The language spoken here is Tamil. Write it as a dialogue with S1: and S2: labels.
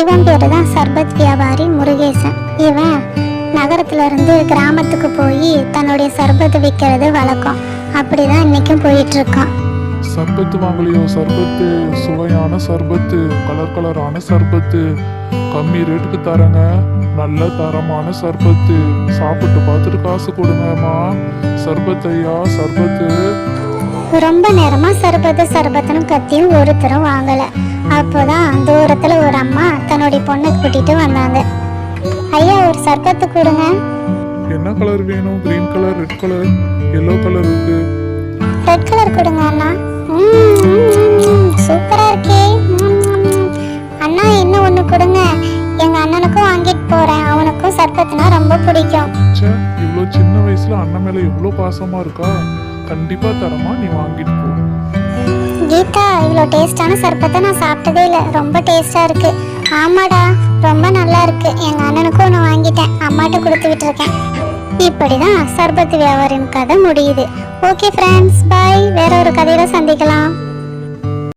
S1: இவன் பேரு தான் சர்பத் வியாபாரி முருகேசன். இவன் நகரத்துல இருந்து கிராமத்துக்கு போய் தன்னுடைய சர்பத்து விற்கிறது வழக்கம். அப்படிதான் இன்னைக்கும் போயிட்டு இருக்கான்
S2: சர்பத்து வாங்கலையோ? சர்பத்து சுவையான சர்பத்து கலர் கலரான சர்பத்து. கம்மி ரேட்டுக்கு தரங்க. நல்ல தரமான சர்பத்து. சாப்பிட்டு பார்த்துட்டு காசு கொடுங்கம்மா. சர்பத் ஐயா சர்பத்து.
S1: ரொம்ப நேரமா சர்பத்து சர்பத்துன்னு கத்தியும் ஒருத்தரும் வாங்கல. அப்போதான் தன்னுடைய பொண்ணை கூட்டிட்டு வந்தாங்க. ஐயா ஒரு சர்பத்து கொடுங்க.
S2: என்ன கலர் வேணும்? Green colour red colour yellow colour இருக்கு.
S1: ரெட் கலர் கொடுங்க அண்ணா. சூப்பரா இருக்கே. அண்ணா இன்னும் ஒன்று கொடுங்க. எங்க அண்ணனுக்கும் வாங்கிட்டு போறேன். அவனுக்கும் சர்பத்துனா ரொம்ப பிடிக்கும்.
S2: இவ்வளோ சின்ன வயசுல அண்ணன் மேல எவ்வளோ பாசமா இருக்கா? கண்டிப்பா தரமா நீ வாங்கிட்டு போ.
S1: கீதா இவ்வளோ டேஸ்டான சர்பத்தை நான் சாப்பிட்டதே இல்லை. ரொம்ப டேஸ்டா இருக்கு. ஆமாடா ரொம்ப நல்லா இருக்கு எங்க அண்ணனுக்கும் ஒன்று வாங்கிட்டேன். அம்மாட்ட கொடுத்து விட்டுருக்கேன். இப்படிதான் சர்பத் வியாபாரின் கதை முடியுது. ஓகே ஃப்ரெண்ட்ஸ் பாய் வேற ஒரு கதையில சந்திக்கலாம்.